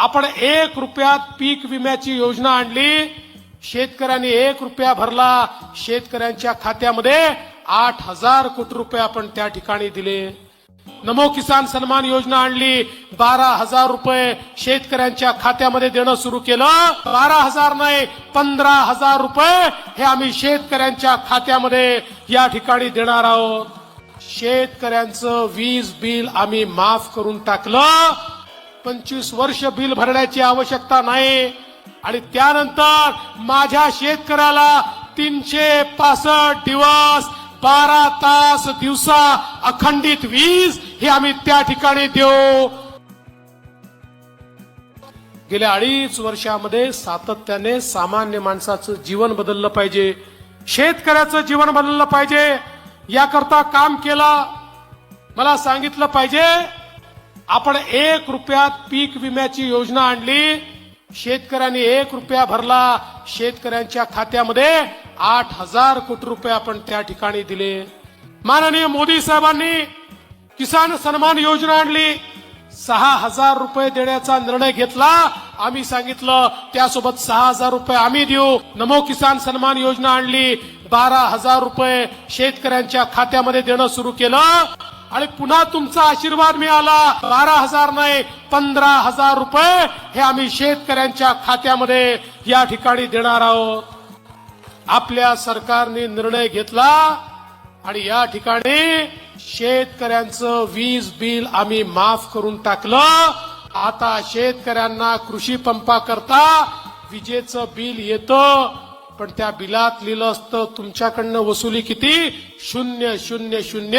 आपण एक रुपयात पीक विम्याची योजना आणली. शेतकऱ्यांनी एक रुपया भरला. शेतकऱ्यांच्या खात्यामध्ये आठ हजार कोटी रुपये आपण त्या ठिकाणी दिले. नमो किसान सन्मान योजना आणली. बारा हजार रुपये शेतकऱ्यांच्या खात्यामध्ये देणं सुरू केलं. बारा हजार नाही पंधरा हजार रुपये हे आम्ही शेतकऱ्यांच्या खात्यामध्ये या ठिकाणी देणार आहोत. शेतकऱ्यांचं वीज बिल आम्ही माफ करून टाकलं. पंचवीस वर्ष बिल भरण्याची आवश्यकता नाही. आणि त्यानंतर माझ्या शेतकऱ्याला तीनशे पासष्ट दिवस बारा तास दिवसा अखंडित वीज हे आम्ही त्या ठिकाणी देऊ. गेल्या अडीच वर्षामध्ये सातत्याने सामान्य माणसाचं जीवन बदललं पाहिजे. शेतकऱ्याचं जीवन बदललं पाहिजे. याकरता काम केलं. मला सांगितलं पाहिजे आपण एक रुपयात पीक विम्याची योजना आणली. शेतकऱ्यांनी एक रुपया भरला. शेतकऱ्यांच्या खात्यामध्ये आठ हजार कोटी रुपये आपण त्या ठिकाणी दिले. माननीय मोदी साहेबांनी किसान सन्मान योजना आणली. सहा हजार रुपये देण्याचा निर्णय घेतला. आम्ही सांगितलं त्यासोबत सहा हजार रुपये आम्ही देऊ. नमो किसान सन्मान योजना आणली. बारा हजार रुपये शेतकऱ्यांच्या खात्यामध्ये देणं सुरू केलं. आणि पुन्हा तुमचा आशीर्वाद मिळाला. बारा हजार नाही पंधरा हजार रुपये हे आम्ही शेतकऱ्यांच्या खात्यामध्ये या ठिकाणी देणार आहोत. आपल्या सरकारने निर्णय घेतला आणि या ठिकाणी शेतकऱ्यांचं वीज बिल आम्ही माफ करून टाकलं. आता शेतकऱ्यांना कृषी पंपा करता विजेचं बिल येतं. पण त्या बिलात लिहिलं असतं तुमच्याकडनं वसुली किती? शून्य शून्य शून्य.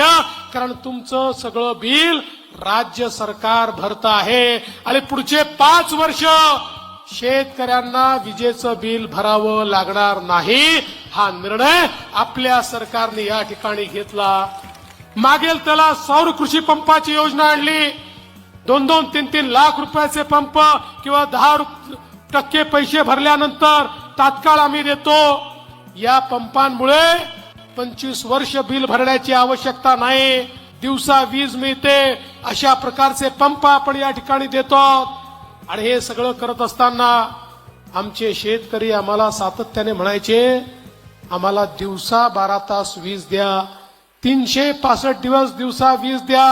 कारण तुमचं सगळं बिल राज्य सरकार भरत आहे. आणि पुढचे पाच वर्ष शेतकऱ्यांना विजेचं बिल भरावं लागणार नाही. हा निर्णय आपल्या सरकारने या ठिकाणी घेतला. मागेल त्याला सौर कृषी पंपाची योजना आणली. दोन दोन तीन तीन लाख रुपयाचे पंप किंवा दहा टक्के पैसे भरल्यानंतर तात्काळ आम्ही देतो. या पंपांमुळे पंचवीस वर्ष बिल भरण्याची आवश्यकता नाही. दिवसा वीज मिळते. अशा प्रकारचे पंप आपण या ठिकाणी देतो आणि हे सगळं करत असताना आमचे शेतकरी आम्हाला सातत्याने म्हणायचे आम्हाला दिवसा बारा तास वीज द्या. तीनशे पासष्ट दिवस दिवसा वीज द्या.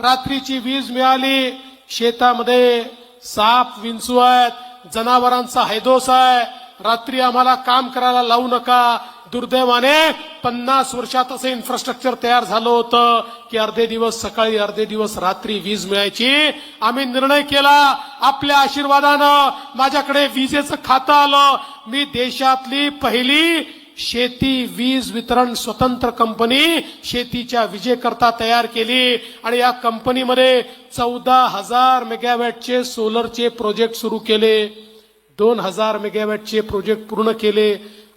रात्रीची वीज मिळाली. शेतामध्ये साप विंचू आहेत. जनावरांचा हैदोस आहे. रात्री आम्हाला काम करायला लावू नका. दुर्दैवाने पन्नास वर्षात असं इन्फ्रास्ट्रक्चर तयार झालं होतं की अर्धे दिवस सकाळी अर्धे दिवस रात्री वीज मिळायची. आम्ही निर्णय केला. आपल्या आशीर्वादानं माझ्याकडे विजेचं खातं आलं. मी देशातली पहिली शेती वीज वितरण स्वतंत्र कंपनी शेतीच्या विजेकरता तयार केली. आणि या कंपनीमध्ये चौदा हजार मेगावॅटचे सोलरचे प्रोजेक्ट सुरू केले. दोन हजार मेगावॅटचे प्रोजेक्ट पूर्ण केले.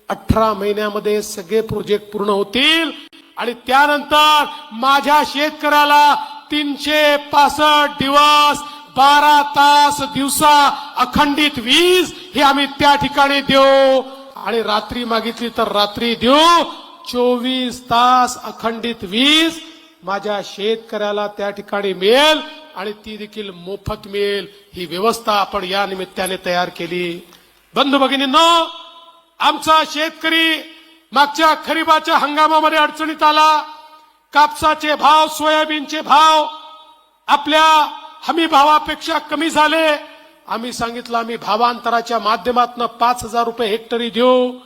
अठरा महिन्यामध्ये सगळे प्रोजेक्ट पूर्ण होतील. आणि त्यानंतर माझ्या शेतकऱ्याला तीनशे पासष्ट दिवस बारा तास दिवसा अखंडित वीज ही आम्ही त्या ठिकाणी देऊ. आणि रात्री मागितली तर रात्री देऊ. चोवीस तास अखंडित वीज माझ्या शेतकऱ्याला त्या ठिकाणी मिळेल. आणि ती देखील मोफत मिळेल. ही व्यवस्था आपण या निमित्ताने तयार केली. बंधू भगिनींनो आमचा शेतकरी मागच्या खरीपाच्या हंगामामध्ये अडचणीत आला. कापसाचे भाव सोयाबीनचे भाव आपल्या हमी भावापेक्षा कमी झाले. आम्ही सांगितलं आम्ही भावांतराच्या माध्यमातून पाच हजार रुपये हेक्टरी देऊ.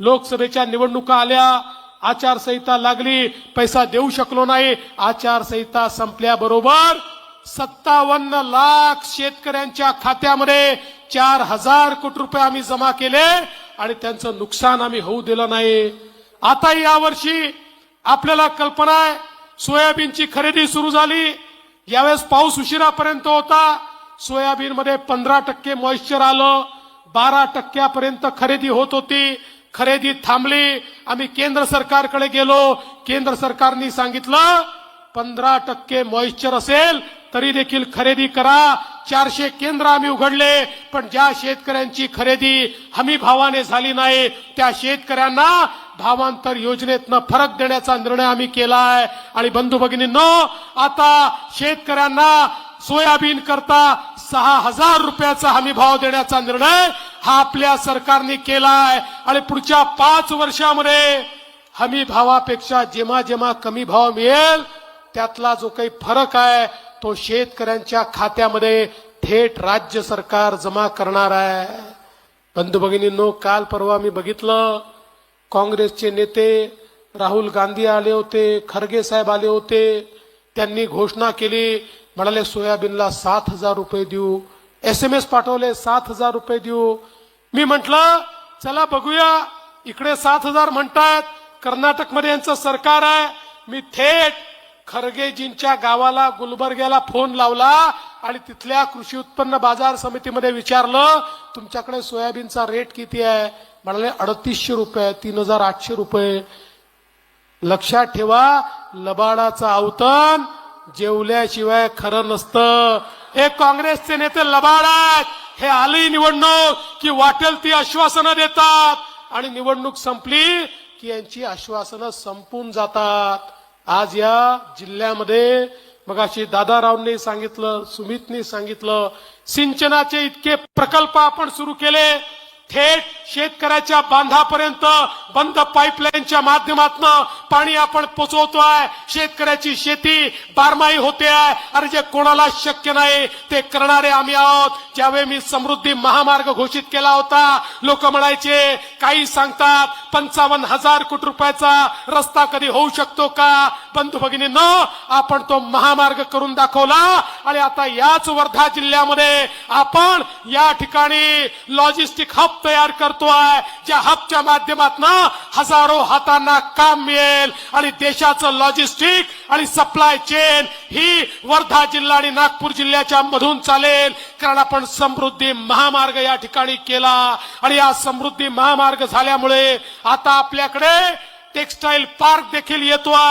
लोकसभेच्या निवडणुका आल्या. आचारसंहिता लागली. पैसा देऊ शकलो नाही. आचारसंहिता संपल्याबरोबर सत्तावन्न लाख शेतकऱ्यांच्या खात्यामध्ये चार हजार कोटी रुपये आम्ही जमा केले आणि त्यांचं नुकसान आम्ही होऊ दिलं नाही. आता यावर्षी आपल्याला कल्पना आहे सोयाबीनची खरेदी सुरू झाली. यावेळेस पाऊस उशिरापर्यंत होता. सोयाबीन मध्ये पंधरा टक्के मॉइश्चर आलं. बारा टक्क्यापर्यंत खरेदी होत होती. खरेदी थांबली. आम्ही केंद्र सरकारकडे गेलो. केंद्र सरकारने सांगितलं पंधरा टक्के मॉइश्चर असेल तरी देखील खरेदी करा. चारशे केंद्र आम्ही उघडले पण ज्या शेतकऱ्यांची खरेदी हमी भावाने झाली नाही त्या शेतकऱ्यांना भावांतर योजनेतनं फरक देण्याचा निर्णय आम्ही केलाय. आणि बंधू भगिनींनो आता शेतकऱ्यांना सोयाबीन करता सहा हजार रुपयाचा हमी भाव देण्याचा निर्णय हा आपल्या सरकारने केलाय. आणि पुढच्या पाच वर्षामध्ये हमी भावापेक्षा जेव्हा जेव्हा कमी भाव मिळेल त्यातला जो काही फरक आहे तो शेतकऱ्यांच्या खात्यामध्ये थेट राज्य सरकार जमा करणार आहे. बंधू भगिनींनो काल परवा मी बघितलं काँग्रेसचे नेते राहुल गांधी आले होते खरगे साहेब आले होते त्यांनी घोषणा केली म्हणाले सोयाबीनला सात हजार रुपये देऊ. एस एम एस पाठवले सात हजार रुपये देऊ. मी म्हटलं चला बघूया इकडे सात हजार म्हणतात कर्नाटकमध्ये यांचं सरकार आहे मी थेट खरगेजींच्या गावाला गुलबर्ग्याला फोन लावला आणि तिथल्या कृषी उत्पन्न बाजार समितीमध्ये विचारलं तुमच्याकडे सोयाबीनचा रेट किती आहे? म्हणाले अडतीसशे रुपये तीन हजार आठशे रुपये. लक्षात ठेवा लबाडाचं अवतन जेवल्याशिवाय खरं नसतं. हे काँग्रेसचे नेते लबाड आहेत. हे आली निवडणूक की वाटेल ती आश्वासनं देतात. आणि निवडणूक संपली की यांची आश्वासनं संपून जातात. आज या जिल्ह्यामध्ये मगाशी दादारावनी सांगितलं सुमितनी सांगितलं सिंचनाचे इतके प्रकल्प आपण सुरू केले थेट शेतकऱ्याच्या बांधापर्यंत बंद पाईपलाईनच्या माध्यमातून पाणी आपण पोचवतोय. शेतकऱ्याची शेती बारमाही होते आहे अरे जे कोणाला शक्य नाही ते करणारे आम्ही आहोत. ज्यावेळी मी समृद्धी महामार्ग घोषित केला होता लोक म्हणायचे काही सांगतात पंचावन्न हजार कोटी रुपयाचा रस्ता कधी होऊ शकतो का? बंधू भगिनींनो आपण तो महामार्ग करून दाखवला आणि आता याच वर्धा जिल्ह्यामध्ये आपण या ठिकाणी लॉजिस्टिक हब तयार करतोय ज्या हबच्या माध्यमातून हजारो हातांना काम मिळेल आणि देशाचं लॉजिस्टिक आणि सप्लाय चेन ही वर्धा जिल्हा आणि नागपूर जिल्ह्याच्या मधून चालेल. कारण आपण समृद्धी महामार्ग या ठिकाणी केला. आणि या समृद्धी महामार्ग झाल्यामुळे आता आपल्याकडे टेक्सटाईल पार्क देखील येतो आहे.